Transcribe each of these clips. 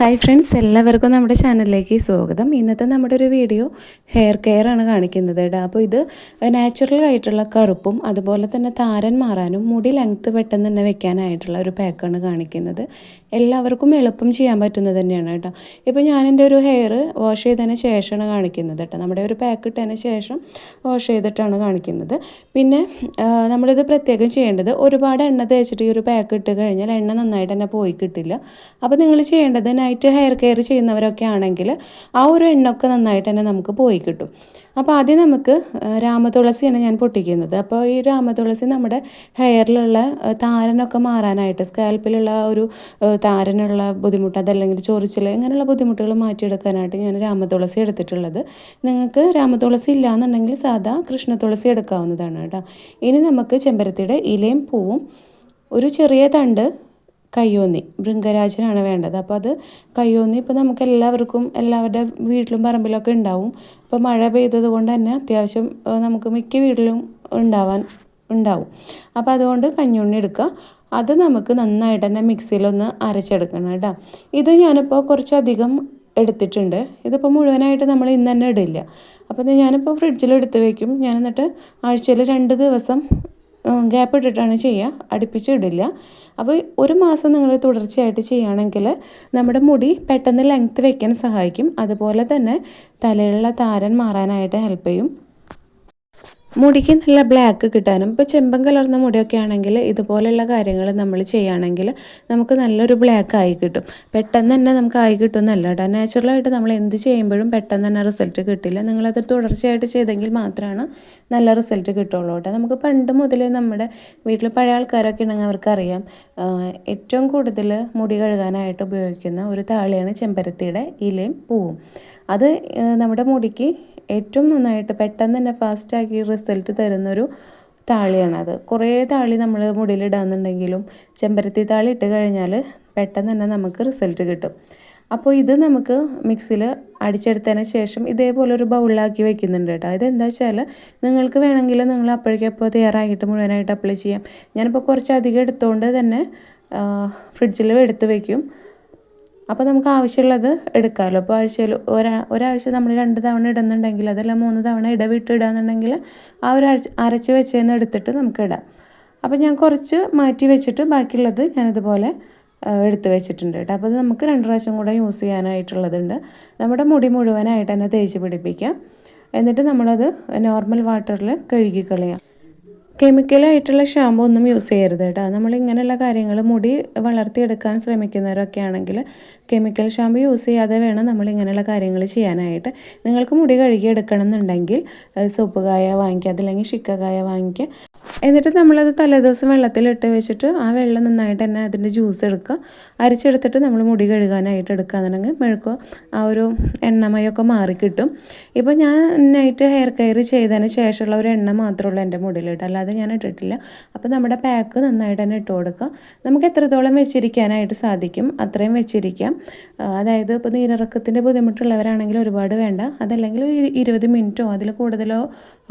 Hi friends എല്ലാവർക്കും നമ്മുടെ ചാനലിലേക്ക് സ്വാഗതം. ഇന്നത്തെ നമ്മുടെ ഒരു വീഡിയോ ഹെയർ കെയർ ആണ് കാണിക്കുന്നത് കേട്ടോ. അപ്പോൾ ഇത് നാച്ചുറൽ ആയിട്ടുള്ള കറുപ്പും അതുപോലെ തന്നെ താരൻ മാറാനും മുടി ലെങ്ത്ത് പെട്ടെന്ന് തന്നെ വെക്കാനായിട്ടുള്ള ഒരു പാക്കാണ് കാണിക്കുന്നത്. എല്ലാവർക്കും എളുപ്പം ചെയ്യാൻ പറ്റുന്നത് തന്നെയാണ് കേട്ടോ. ഇപ്പോൾ ഞാൻ എന്റെ ഒരു ഹെയർ വാഷ് ചെയ്തതിന് ശേഷമാണ് കാണിക്കുന്നത് കേട്ടോ. നമ്മുടെ ഒരു പാക്ക് ഇട്ടതിന് ശേഷം വാഷ് ചെയ്തിട്ടാണ് കാണിക്കുന്നത്. പിന്നെ നമ്മളിത് പ്രത്യേകം ചെയ്യേണ്ടത് ഒരുപാട് എണ്ണ തേച്ചിട്ട് ഈ ഒരു പാക്ക് ഇട്ട് കഴിഞ്ഞാൽ എണ്ണ നന്നായിട്ട് തന്നെ പോയി കിട്ടില്ല. അപ്പോൾ നിങ്ങൾ ചെയ്യേണ്ടത് നൈറ്റ് ഹെയർ കെയർ ചെയ്യുന്നവരൊക്കെ ആണെങ്കിൽ ആ ഒരു എണ്ണൊക്കെ നന്നായിട്ട് തന്നെ നമുക്ക് പോയി കിട്ടും. അപ്പോൾ ആദ്യം നമുക്ക് രാമതുളസിയാണ് ഞാൻ പൊട്ടിക്കുന്നത്. അപ്പോൾ ഈ രാമതുളസി നമ്മുടെ ഹെയറിലുള്ള താരനൊക്കെ മാറാനായിട്ട് സ്കാൽപ്പിലുള്ള ഒരു താരനുള്ള ബുദ്ധിമുട്ട് അതല്ലെങ്കിൽ ചൊറിച്ചിൽ ഇങ്ങനെയുള്ള ബുദ്ധിമുട്ടുകൾ മാറ്റിയെടുക്കാനായിട്ട് ഞാൻ രാമതുളസി എടുത്തിട്ടുള്ളത്. നിങ്ങൾക്ക് രാമതുളസി ഇല്ലയെന്നുണ്ടെങ്കിൽ സാധാ കൃഷ്ണതുളസി എടുക്കാവുന്നതാണ് കേട്ടോ. ഇനി നമുക്ക് ചെമ്പരത്തിയുടെ ഇലയും പൂവും ഒരു ചെറിയ തണ്ട് കയ്യോന്നി. ഭൃംഗരാജനാണ് വേണ്ടത്. അപ്പോൾ അത് കയ്യോന്നി ഇപ്പോൾ നമുക്ക് എല്ലാവർക്കും എല്ലാവരുടെ വീട്ടിലും പറമ്പിലൊക്കെ ഉണ്ടാവും. ഇപ്പോൾ മഴ പെയ്തത് കൊണ്ട് തന്നെ അത്യാവശ്യം നമുക്ക് മിക്ക വീട്ടിലും ഉണ്ടാവാൻ ഉണ്ടാവും. അപ്പോൾ അതുകൊണ്ട് കഞ്ഞുണ്ണി എടുക്കുക. അത് നമുക്ക് നന്നായിട്ട് തന്നെ മിക്സിയിലൊന്ന് അരച്ചെടുക്കണം കേട്ടോ. ഇത് ഞാനിപ്പോൾ കുറച്ചധികം എടുത്തിട്ടുണ്ട്. ഇതിപ്പോൾ മുഴുവനായിട്ട് നമ്മൾ ഇന്ന് തന്നെ ഇടില്ല. അപ്പോൾ ഞാനിപ്പോൾ ഫ്രിഡ്ജിൽ എടുത്ത് വെക്കും. ഞാൻ എന്നിട്ട് ആഴ്ചയിൽ രണ്ട് ദിവസം ഗ്യാപ്പ് ഇട്ടിട്ടാണ് ചെയ്യുക. അടുപ്പിച്ച് ഇടില്ല. അപ്പോൾ ഒരു മാസം നിങ്ങൾ തുടർച്ചയായിട്ട് ചെയ്യുകയാണെങ്കിൽ നമ്മുടെ മുടി പെട്ടെന്ന് ലെങ്ത്ത് വയ്ക്കാൻ സഹായിക്കും. അതുപോലെ തന്നെ തലയിലുള്ള താരൻ മാറാനായിട്ട് ഹെൽപ്പ് ചെയ്യും. മുടിക്ക് നല്ല ബ്ലാക്ക് കിട്ടാനും ഇപ്പോൾ ചെമ്പൻ കലർന്ന മുടിയൊക്കെ ആണെങ്കിൽ ഇതുപോലെയുള്ള കാര്യങ്ങൾ നമ്മൾ ചെയ്യുകയാണെങ്കിൽ നമുക്ക് നല്ലൊരു ബ്ലാക്ക് ആയി കിട്ടും. പെട്ടെന്ന് തന്നെ നമുക്ക് ആയി കിട്ടുമെന്നല്ല കേട്ടോ. നാച്ചുറലായിട്ട് നമ്മൾ എന്ത് ചെയ്യുമ്പോഴും പെട്ടെന്ന് തന്നെ റിസൾട്ട് കിട്ടില്ല. നിങ്ങളത് തുടർച്ചയായിട്ട് ചെയ്തെങ്കിൽ മാത്രമാണ് നല്ല റിസൾട്ട് കിട്ടുള്ളൂ കേട്ടോ. നമുക്ക് പണ്ട് മുതലേ നമ്മുടെ വീട്ടിൽ പഴയ ആൾക്കാരൊക്കെ ഉണ്ടെങ്കിൽ അവർക്കറിയാം ഏറ്റവും കൂടുതൽ മുടി കഴുകാനായിട്ട് ഉപയോഗിക്കുന്ന ഒരു താളിയാണ് ചെമ്പരത്തിയുടെ ഇലയും പൂവും. അത് നമ്മുടെ മുടിക്ക് ഏറ്റവും നന്നായിട്ട് പെട്ടെന്ന് തന്നെ ഫാസ്റ്റാക്കി റിസൾട്ട് തരുന്നൊരു താളിയാണത്. കുറേ താളി നമ്മൾ മുടിയിലിടാന്നുണ്ടെങ്കിലും ചെമ്പരത്തി താളി ഇട്ട് കഴിഞ്ഞാൽ പെട്ടെന്ന് തന്നെ നമുക്ക് റിസൾട്ട് കിട്ടും. അപ്പോൾ ഇത് നമുക്ക് മിക്സിയിൽ അടിച്ചെടുത്തതിന് ശേഷം ഇതേപോലെ ഒരു ബൗളിലാക്കി വെക്കുന്നുണ്ട് കേട്ടോ. ഇതെന്താ വെച്ചാൽ നിങ്ങൾക്ക് വേണമെങ്കിൽ നിങ്ങൾ അപ്പോഴേക്കപ്പോൾ തയ്യാറാക്കിയിട്ട് മുഴുവനായിട്ട് അപ്ലൈ ചെയ്യാം. ഞാനിപ്പോൾ കുറച്ച് അധികം എടുത്തുകൊണ്ട് തന്നെ ഫ്രിഡ്ജിൽ എടുത്ത് വെക്കും. അപ്പോൾ നമുക്ക് ആവശ്യമുള്ളത് എടുക്കാമല്ലോ അപ്പോൾ ആഴ്ചയിൽ ഒരാ ഒരാഴ്ച നമ്മൾ രണ്ട് തവണ ഇടുന്നുണ്ടെങ്കിൽ അതല്ല മൂന്ന് തവണ ഇടവിട്ട് ഇടാന്നുണ്ടെങ്കിൽ ആ ഒരാഴ്ച അരച്ച് വെച്ചതെന്ന് എടുത്തിട്ട് നമുക്ക് ഇടാം. അപ്പോൾ ഞാൻ കുറച്ച് മാറ്റി വെച്ചിട്ട് ബാക്കിയുള്ളത് ഞാനിതുപോലെ എടുത്ത് വെച്ചിട്ടുണ്ട് കേട്ടോ. അപ്പോൾ അത് നമുക്ക് രണ്ട് പ്രാവശ്യം കൂടെ യൂസ് ചെയ്യാനായിട്ടുള്ളതുണ്ട്. നമ്മുടെ മുടി മുഴുവനായിട്ട് തന്നെ തേച്ച് പിടിപ്പിക്കാം. എന്നിട്ട് നമ്മളത് നോർമൽ വാട്ടറിൽ കഴുകി കളയാം. കെമിക്കലായിട്ടുള്ള ഷാമ്പു ഒന്നും യൂസ് ചെയ്യരുത് കേട്ടോ. നമ്മൾ ഇങ്ങനെയുള്ള കാര്യങ്ങൾ മുടി വളർത്തിയെടുക്കാൻ ശ്രമിക്കുന്നവരൊക്കെ ആണെങ്കിൽ കെമിക്കൽ ഷാമ്പു യൂസ് ചെയ്യാതെ വേണം നമ്മൾ ഇങ്ങനെയുള്ള കാര്യങ്ങൾ ചെയ്യാനായിട്ട്. നിങ്ങൾക്ക് മുടി കഴുകിയെടുക്കണം എന്നുണ്ടെങ്കിൽ സോപ്പ് കായ വാങ്ങിക്കുക അതല്ലെങ്കിൽ ഷിക്കകായ വാങ്ങിക്കുക. എന്നിട്ട് നമ്മളത് തലേദിവസം വെള്ളത്തിലിട്ട് വെച്ചിട്ട് ആ വെള്ളം നന്നായിട്ട് തന്നെ അതിന്റെ ജ്യൂസ് എടുക്കുക. അരിച്ചെടുത്തിട്ട് നമ്മൾ മുടി കഴുകാനായിട്ട് എടുക്കുകയാണെന്നുണ്ടെങ്കിൽ മെഴുക്കോ ആ ഒരു എണ്ണമയൊക്കെ മാറിക്കിട്ടും ഇപ്പോൾ ഞാൻ നൈറ്റ് ഹെയർ കെയർ ചെയ്തതിന് ശേഷമുള്ള ഒരു എണ്ണ മാത്രമുള്ളൂ എന്റെ മുടിയിലിട്ട്. അല്ലാതെ ഞാൻ ഇട്ടിട്ടില്ല. അപ്പോൾ നമ്മുടെ പാക്ക് നന്നായിട്ട് തന്നെ ഇട്ട് കൊടുക്കുക. നമുക്ക് എത്രത്തോളം വെച്ചിരിക്കാനായിട്ട് സാധിക്കും അത്രയും വെച്ചിരിക്കാം. അതായത് ഇപ്പോൾ നീരിറക്കത്തിന്റെ ബുദ്ധിമുട്ടുള്ളവരാണെങ്കിൽ ഒരുപാട് വേണ്ട. അതല്ലെങ്കിൽ ഇരുപത് മിനിറ്റോ അതിൽ കൂടുതലോ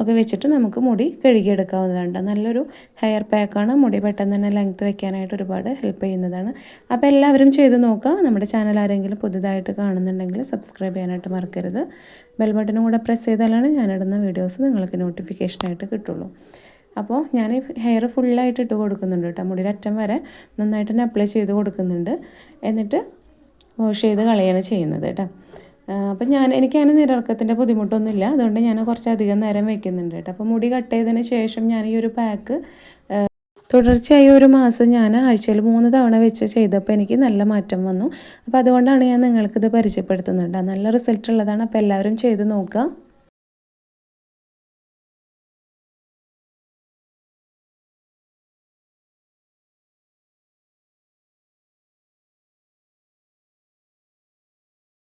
ഒക്കെ വെച്ചിട്ട് നമുക്ക് മുടി കഴുകിയെടുക്കാവുന്നതാണ്. നല്ലൊരു ഹെയർ പാക്കാണ് മുടി പെട്ടെന്ന് തന്നെ ലെങ്ത് വെക്കാനായിട്ട് ഒരുപാട് ഹെൽപ്പ് ചെയ്യുന്നതാണ്. അപ്പോൾ എല്ലാവരും ചെയ്ത് നോക്കുക. നമ്മുടെ ചാനൽ ആരെങ്കിലും പുതുതായിട്ട് കാണുന്നുണ്ടെങ്കിൽ സബ്സ്ക്രൈബ് ചെയ്യാനായിട്ട് മറക്കരുത്. ബെൽ ബട്ടനും കൂടെ പ്രസ് ചെയ്താലാണ് ഞാനിടുന്ന വീഡിയോസ് നിങ്ങൾക്ക് നോട്ടിഫിക്കേഷനായിട്ട് കിട്ടുള്ളൂ. അപ്പോൾ ഞാൻ ഹെയർ ഫുള്ളായിട്ട് ഇട്ട് കൊടുക്കുന്നുണ്ട് കേട്ടോ. മുടിയുടെ അറ്റം വരെ നന്നായിട്ട് തന്നെ അപ്ലൈ ചെയ്ത് കൊടുക്കുന്നുണ്ട്. എന്നിട്ട് വാഷ് ചെയ്ത് കളയാണ് ചെയ്യുന്നത് കേട്ടോ. അപ്പം ഞാൻ എനിക്കങ്ങനെ നിരർക്കത്തിന്റെ ബുദ്ധിമുട്ടൊന്നുമില്ല. അതുകൊണ്ട് ഞാൻ കുറച്ചധികം നേരം വെക്കുന്നുണ്ട് കേട്ടോ. അപ്പോൾ മുടി കട്ട് ചെയ്തതിന് ശേഷം ഞാൻ ഈ ഒരു പാക്ക് തുടർച്ചയായി ഒരു മാസം ഞാൻ ആഴ്ചയിൽ മൂന്ന് തവണ വെച്ച് ചെയ്തപ്പോൾ എനിക്ക് നല്ല മാറ്റം വന്നു. അപ്പോൾ അതുകൊണ്ടാണ് ഞാൻ നിങ്ങൾക്കിത് പരിചയപ്പെടുത്തുന്നുണ്ട് നല്ല റിസൾട്ട് ഉള്ളതാണ്. അപ്പോൾ എല്ലാവരും ചെയ്ത് നോക്കുക.